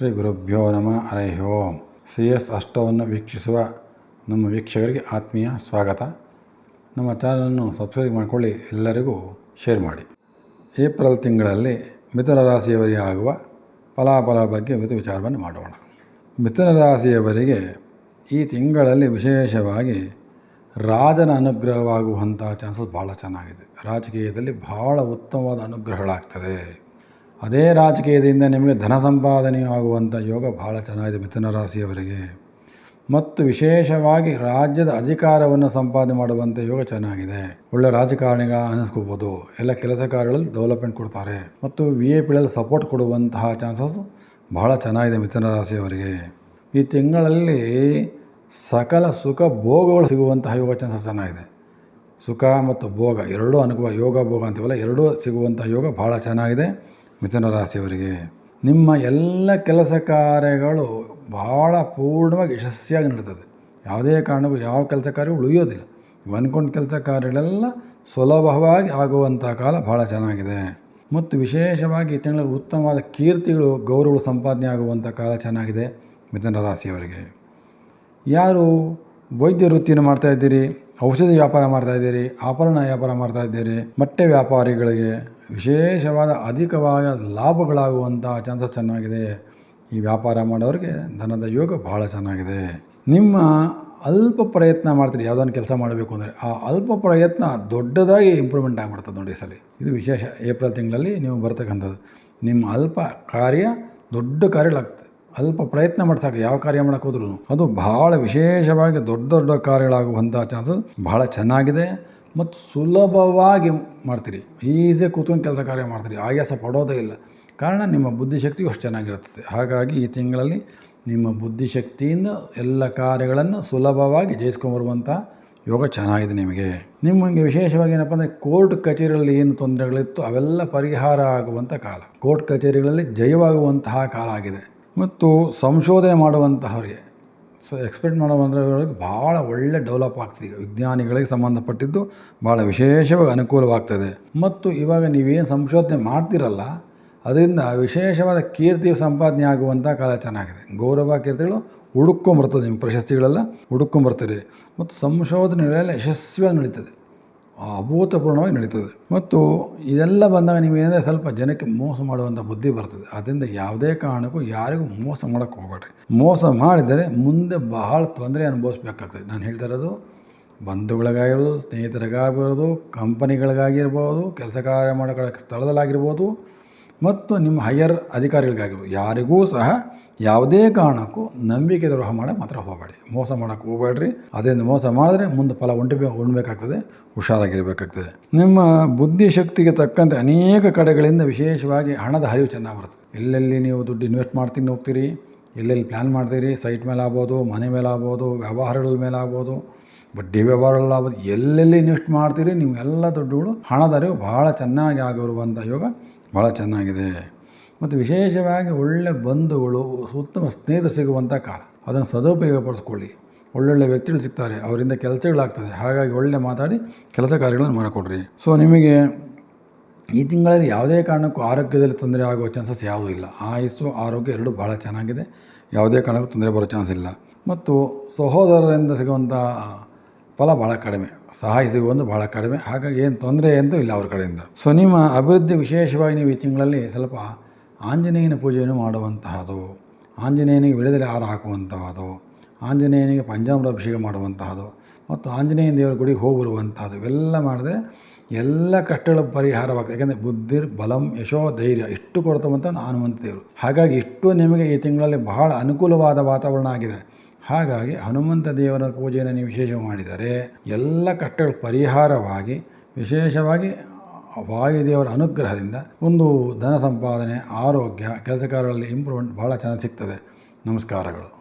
ಶ್ರೀ ಗುರುಭ್ಯೋ ನಮ, ಹರೈ ಓಂ C S ಅಷ್ಟವನ್ನು ವೀಕ್ಷಿಸುವ ನಮ್ಮ ವೀಕ್ಷಕರಿಗೆ ಆತ್ಮೀಯ ಸ್ವಾಗತ. ನಮ್ಮ ಚಾನಲನ್ನು ಸಬ್ಸ್ಕ್ರೈಬ್ ಮಾಡಿಕೊಳ್ಳಿ, ಎಲ್ಲರಿಗೂ ಶೇರ್ ಮಾಡಿ. ಏಪ್ರಿಲ್ ತಿಂಗಳಲ್ಲಿ ಮಿಥುನ ರಾಶಿಯವರಿಗೆ ಆಗುವ ಫಲಾಫಲ ಬಗ್ಗೆ ಇವತ್ತು ವಿಚಾರವನ್ನು ಮಾಡೋಣ. ಮಿಥುನ ರಾಶಿಯವರಿಗೆ ಈ ತಿಂಗಳಲ್ಲಿ ವಿಶೇಷವಾಗಿ ರಾಜನ ಅನುಗ್ರಹವಾಗುವಂಥ ಚಾನ್ಸಸ್ ಭಾಳ ಚೆನ್ನಾಗಿದೆ. ರಾಜಕೀಯದಲ್ಲಿ ಭಾಳ ಉತ್ತಮವಾದ ಅನುಗ್ರಹಗಳಾಗ್ತದೆ. ಅದೇ ರಾಜಕೀಯದಿಂದ ನಿಮಗೆ ಧನ ಸಂಪಾದನೆ ಆಗುವಂಥ ಯೋಗ ಭಾಳ ಚೆನ್ನಾಗಿದೆ ಮಿಥುನ ರಾಶಿಯವರಿಗೆ. ಮತ್ತು ವಿಶೇಷವಾಗಿ ರಾಜ್ಯದ ಅಧಿಕಾರವನ್ನು ಸಂಪಾದನೆ ಮಾಡುವಂಥ ಯೋಗ ಚೆನ್ನಾಗಿದೆ. ಒಳ್ಳೆ ರಾಜಕಾರಣಿಗ ಅನಿಸ್ಕೋಬೋದು ಎಲ್ಲ ಕೆಲಸ ಕಾರ್ಯಗಳಲ್ಲಿ ಡೆವಲಪ್ಮೆಂಟ್ ಕೊಡ್ತಾರೆ. ಮತ್ತು ವಿ ಎ ಸಪೋರ್ಟ್ ಕೊಡುವಂತಹ ಚಾನ್ಸಸ್ ಬಹಳ ಚೆನ್ನಾಗಿದೆ ಮಿಥುನ ರಾಶಿಯವರಿಗೆ. ಈ ತಿಂಗಳಲ್ಲಿ ಸಕಲ ಸುಖ ಭೋಗಗಳು ಸಿಗುವಂತಹ ಯೋಗ ಚಾನ್ಸಸ್ ಚೆನ್ನಾಗಿದೆ. ಸುಖ ಮತ್ತು ಭೋಗ, ಎರಡೂ ಅನುಭವ ಯೋಗ, ಭೋಗ ಅಂತೀವಲ್ಲ, ಎರಡೂ ಸಿಗುವಂಥ ಯೋಗ ಭಾಳ ಚೆನ್ನಾಗಿದೆ. ಮಿಥುನ ರಾಶಿಯವರಿಗೆ ನಿಮ್ಮ ಎಲ್ಲ ಕೆಲಸ ಕಾರ್ಯಗಳು ಭಾಳ ಪೂರ್ಣವಾಗಿ ಯಶಸ್ವಿಯಾಗಿ ನಡೀತದೆ. ಯಾವುದೇ ಕಾರಣಕ್ಕೂ ಯಾವ ಕೆಲಸ ಕಾರ್ಯ ಉಳಿಯೋದಿಲ್ಲ. ನೀವು ಅಂದ್ಕೊಂಡು ಕೆಲಸ ಕಾರ್ಯಗಳೆಲ್ಲ ಸುಲಭವಾಗಿ ಆಗುವಂಥ ಕಾಲ ಭಾಳ ಚೆನ್ನಾಗಿದೆ. ಮತ್ತು ವಿಶೇಷವಾಗಿ ತಿಂಗಳ ಉತ್ತಮವಾದ ಕೀರ್ತಿಗಳು, ಗೌರವಗಳು ಸಂಪಾದನೆ ಆಗುವಂಥ ಕಾಲ ಚೆನ್ನಾಗಿದೆ ಮಿಥುನ ರಾಶಿಯವರಿಗೆ. ಯಾರು ವೈದ್ಯ ವೃತ್ತಿಯನ್ನು ಮಾಡ್ತಾ ಇದ್ದೀರಿ? ಔಷಧಿ ವ್ಯಾಪಾರ ಮಾಡ್ತಾ ಇದ್ದೀರಿ, ಆಭರಣ ವ್ಯಾಪಾರ ಮಾಡ್ತಾ ಇದ್ದೀರಿ, ಮೊಟ್ಟೆ ವ್ಯಾಪಾರಿಗಳಿಗೆ ವಿಶೇಷವಾದ ಅಧಿಕವಾದ ಲಾಭಗಳಾಗುವಂಥ ಚಾನ್ಸಸ್ ಚೆನ್ನಾಗಿದೆ. ಈ ವ್ಯಾಪಾರ ಮಾಡೋರಿಗೆ ಧನದ ಯೋಗ ಬಹಳ ಚೆನ್ನಾಗಿದೆ. ನಿಮ್ಮ ಅಲ್ಪ ಪ್ರಯತ್ನ ಮಾಡ್ತೀರಿ ಯಾವುದನ್ನು ಕೆಲಸ ಮಾಡಬೇಕು ಅಂದರೆ ಆ ಅಲ್ಪ ಪ್ರಯತ್ನ ದೊಡ್ಡದಾಗಿ ಇಂಪ್ರೂವ್ಮೆಂಟ್ ಆಗಿಬಿಡ್ತದೆ ನೋಡಿ ಸರಿ ಇದು ವಿಶೇಷ ಏಪ್ರಿಲ್ ತಿಂಗಳಲ್ಲಿ ನೀವು ಬರ್ತಕ್ಕಂಥದ್ದು. ನಿಮ್ಮ ಅಲ್ಪ ಕಾರ್ಯ ದೊಡ್ಡ ಕಾರ್ಯಗಳಾಗ್ತದೆ. ಅಲ್ಪ ಪ್ರಯತ್ನ ಮಾಡಿ ಯಾವ ಕಾರ್ಯ ಮಾಡಕ್ಕೆ ಹೋದ್ರು. ಅದು ಭಾಳ ವಿಶೇಷವಾಗಿ ದೊಡ್ಡ ದೊಡ್ಡ ಕಾರ್ಯಗಳಾಗುವಂಥ ಚಾನ್ಸಸ್ ಭಾಳ ಚೆನ್ನಾಗಿದೆ ಮತ್ತು ಸುಲಭವಾಗಿ ಮಾಡ್ತೀರಿ. ಈಸಿ ಕೂತ್ಕೊಂಡು ಕೆಲಸ ಕಾರ್ಯ ಮಾಡ್ತೀರಿ. ಆಯಾಸ ಪಡೋದೇ ಇಲ್ಲ. ಕಾರಣ ನಿಮ್ಮ ಬುದ್ಧಿಶಕ್ತಿ ಅಷ್ಟು ಚೆನ್ನಾಗಿರುತ್ತದೆ. ಹಾಗಾಗಿ ಈ ತಿಂಗಳಲ್ಲಿ ನಿಮ್ಮ ಬುದ್ಧಿಶಕ್ತಿಯಿಂದ ಎಲ್ಲ ಕಾರ್ಯಗಳನ್ನು ಸುಲಭವಾಗಿ ಜಯಿಸ್ಕೊಂಬರುವಂಥ ಯೋಗ ಚೆನ್ನಾಗಿದೆ ನಿಮಗೆ. ನಿಮಗೆ ವಿಶೇಷವಾಗಿ ಏನಪ್ಪ ಅಂದರೆ ಕೋರ್ಟ್ ಕಚೇರಿಗಳಲ್ಲಿ ಏನು ತೊಂದರೆಗಳಿತ್ತು ಅವೆಲ್ಲ ಪರಿಹಾರ ಆಗುವಂಥ ಕಾಲ. ಕೋರ್ಟ್ ಕಚೇರಿಗಳಲ್ಲಿ ಜಯವಾಗುವಂತಹ ಕಾಲ ಆಗಿದೆ. ಮತ್ತು ಸಂಶೋಧನೆ ಮಾಡುವಂತಹವರಿಗೆ. ಸೊ ಎಕ್ಸ್ಪೆಕ್ಟ್ ಮಾಡುವಂಥವ್ರಿಗೆ ಭಾಳ ಒಳ್ಳೆ ಡೆವಲಪ್ ಆಗ್ತಿದೆ. ವಿಜ್ಞಾನಿಗಳಿಗೆ ಸಂಬಂಧಪಟ್ಟಿದ್ದು ಭಾಳ ವಿಶೇಷವಾಗಿ ಅನುಕೂಲವಾಗ್ತದೆ. ಮತ್ತು ಇವಾಗ ನೀವೇನು ಸಂಶೋಧನೆ ಮಾಡ್ತಿರಲ್ಲ, ಅದರಿಂದ ವಿಶೇಷವಾದ ಕೀರ್ತಿ ಸಂಪಾದನೆ ಆಗುವಂಥ ಕಾಲ ಚೆನ್ನಾಗಿದೆ. ಗೌರವ ಕೀರ್ತಿಗಳು ಹುಡುಕೊಂಬರ್ತದೆ ನಿಮ್ಮ ಪ್ರಶಸ್ತಿಗಳೆಲ್ಲ ಹುಡುಕೊಂಬರ್ತೀರಿ ಮತ್ತು ಸಂಶೋಧನೆಗಳೆಲ್ಲ ಯಶಸ್ವಿಯಾಗಿ ನಡೀತದೆ. ಅಭೂತಪೂರ್ಣವಾಗಿ ನಡೀತದೆ. ಮತ್ತು ಇದೆಲ್ಲ ಬಂದಾಗ ನೀವೇನಂದರೆ ಸ್ವಲ್ಪ ಜನಕ್ಕೆ ಮೋಸ ಮಾಡುವಂಥ ಬುದ್ಧಿ ಬರ್ತದೆ. ಅದರಿಂದ ಯಾವುದೇ ಕಾರಣಕ್ಕೂ ಯಾರಿಗೂ ಮೋಸ ಮಾಡೋಕ್ಕೆ ಹೋಗಬೇಡ್ರಿ. ಮೋಸ ಮಾಡಿದರೆ ಮುಂದೆ ಬಹಳ ತೊಂದರೆ ಅನುಭವಿಸ್ಬೇಕಾಗ್ತದೆ. ನಾನು ಹೇಳ್ತಾ ಇರೋದು, ಬಂಧುಗಳಿಗಾಗಿರ್ಬೋದು, ಸ್ನೇಹಿತರಿಗಾಗಿರ್ಬೋದು, ಕಂಪನಿಗಳಿಗಾಗಿರ್ಬೋದು, ಕೆಲಸ ಕಾರ್ಯ ಮಾಡೋ ಸ್ಥಳದಲ್ಲಾಗಿರ್ಬೋದು ಮತ್ತು ನಿಮ್ಮ ಹೈಯರ್ ಅಧಿಕಾರಿಗಳಿಗಾಗಿರ್ಬೋದು. ಯಾರಿಗೂ ಸಹ ಯಾವುದೇ ಕಾರಣಕ್ಕೂ ನಂಬಿಕೆ ದ್ರೋಹ ಮಾಡೋಕ್ಕೆ ಮಾತ್ರ ಹೋಗಬೇಡಿ. ಮೋಸ ಮಾಡೋಕ್ಕೆ ಹೋಗಬೇಡ್ರಿ. ಅದರಿಂದ ಮೋಸ ಮಾಡಿದ್ರೆ ಮುಂದೆ ಫಲ ಉಂಟು ಉಣ್ಬೇಕಾಗ್ತದೆ, ಹುಷಾರಾಗಿರಬೇಕಾಗ್ತದೆ. ನಿಮ್ಮ ಬುದ್ಧಿಶಕ್ತಿಗೆ ತಕ್ಕಂತೆ ಅನೇಕ ಕಡೆಗಳಿಂದ ವಿಶೇಷವಾಗಿ ಹಣದ ಹರಿವು ಚೆನ್ನಾಗಿ ಬರುತ್ತೆ. ಎಲ್ಲೆಲ್ಲಿ ನೀವು ದುಡ್ಡು ಇನ್ವೆಸ್ಟ್ ಮಾಡ್ತೀನಿ ಹೋಗ್ತೀರಿ, ಎಲ್ಲೆಲ್ಲಿ ಪ್ಲ್ಯಾನ್ ಮಾಡ್ತೀರಿ ಸೈಟ್ ಮೇಲೆ ಆಗ್ಬೋದು, ಮನೆ ಮೇಲೆ ಆಗ್ಬೋದು, ವ್ಯವಹಾರಗಳ ಮೇಲೆ ಆಗ್ಬೋದು, ಬಡ್ಡಿ ವ್ಯವಹಾರಗಳಾಗ್ಬೋದು ಎಲ್ಲೆಲ್ಲಿ ಇನ್ವೆಸ್ಟ್ ಮಾಡ್ತೀರಿ ನೀವು ಎಲ್ಲ ದುಡ್ಡುಗಳು ಹಣದ ಅರಿವು ಭಾಳ ಚೆನ್ನಾಗಿ ಆಗಿರುವಂಥ ಯೋಗ ಭಾಳ ಚೆನ್ನಾಗಿದೆ. ಮತ್ತು ವಿಶೇಷವಾಗಿ ಒಳ್ಳೆ ಬಂಧುಗಳು, ಉತ್ತಮ ಸ್ನೇಹಿತರು ಸಿಗುವಂಥ ಕಾಲ. ಅದನ್ನು ಸದುಪಯೋಗ ಪಡಿಸ್ಕೊಳ್ಳಿ. ಒಳ್ಳೊಳ್ಳೆ ವ್ಯಕ್ತಿಗಳು ಸಿಗ್ತಾರೆ. ಅವರಿಂದ ಕೆಲಸಗಳಾಗ್ತದೆ. ಹಾಗಾಗಿ ಒಳ್ಳೆ ಮಾತಾಡಿ ಕೆಲಸ ಕಾರ್ಯಗಳನ್ನು ಮಾಡಿಕೊಡ್ರಿ. ಸೊ ನಿಮಗೆ ಈ ತಿಂಗಳಲ್ಲಿ ಯಾವುದೇ ಕಾರಣಕ್ಕೂ ಆರೋಗ್ಯದಲ್ಲಿ ತೊಂದರೆ ಆಗುವ ಚಾನ್ಸಸ್ ಯಾವುದೂ ಇಲ್ಲ. ಆಯಸ್ಸು, ಆರೋಗ್ಯ ಎರಡೂ ಭಾಳ ಚೆನ್ನಾಗಿದೆ. ಯಾವುದೇ ಕಾರಣಕ್ಕೂ ತೊಂದರೆ ಬರೋ ಚಾನ್ಸ್ ಇಲ್ಲ. ಮತ್ತು ಸಹೋದರರಿಂದ ಸಿಗುವಂಥ ಫಲ ಭಾಳ ಕಡಿಮೆ. ಸಹಾಯ ಒಂದು ಭಾಳ ಕಡಿಮೆ. ಹಾಗಾಗಿ ಏನು ತೊಂದರೆ ಅಂತೂ ಇಲ್ಲ ಅವ್ರ ಕಡೆಯಿಂದ. ಸೊ ನಿಮ್ಮ ಅಭಿವೃದ್ಧಿ ವಿಶೇಷವಾಗಿ ನೀವು ಈ ತಿಂಗಳಲ್ಲಿ ಸ್ವಲ್ಪ ಆಂಜನೇಯನ ಪೂಜೆಯನ್ನು ಮಾಡುವಂತಹದು, ಆಂಜನೇಯನಿಗೆ ವಿಳೆದೆಲೆ ಹಾರ ಹಾಕುವಂತಹದು, ಆಂಜನೇಯನಿಗೆ ಪಂಜಾಮ್ರ ಅಭಿಷೇಕ ಮಾಡುವಂತಹದು ಮತ್ತು ಆಂಜನೇಯನ ದೇವರ ಗುಡಿಗೆ ಹೋಗಿ ಬರುವಂತಹದ್ದು ಇವೆಲ್ಲ ಮಾಡಿದ್ರೆ ಎಲ್ಲ ಕಷ್ಟಗಳ ಪರಿಹಾರವಾಗ್ತದೆ. ಯಾಕಂದರೆ ಬುದ್ಧಿರ್, ಬಲಂ, ಯಶೋ, ಧೈರ್ಯ ಇಷ್ಟು ಕೊಡ್ತವಂತ ಹನುಮಂತ ದೇವರು ಹಾಗಾಗಿ ಇಷ್ಟು ನಿಮಗೆ ಈ ತಿಂಗಳಲ್ಲಿ ಬಹಳ ಅನುಕೂಲವಾದ ವಾತಾವರಣ ಆಗಿದೆ. ಹಾಗಾಗಿ ಹನುಮಂತ ದೇವರ ಪೂಜೆಯನ್ನು ನೀವು ವಿಶೇಷ ಮಾಡಿದರೆ ಎಲ್ಲ ಕಷ್ಟಗಳು ಪರಿಹಾರವಾಗಿ ವಿಶೇಷವಾಗಿ ವಾಯುದೇವರ ಅನುಗ್ರಹದಿಂದ ಒಂದು ಧನ ಸಂಪಾದನೆ, ಆರೋಗ್ಯ ಕೆಲಸ ಇಂಪ್ರೂವ್ಮೆಂಟ್ ಭಾಳ ಚೆನ್ನಾಗಿ ಸಿಗ್ತದೆ. ನಮಸ್ಕಾರಗಳು.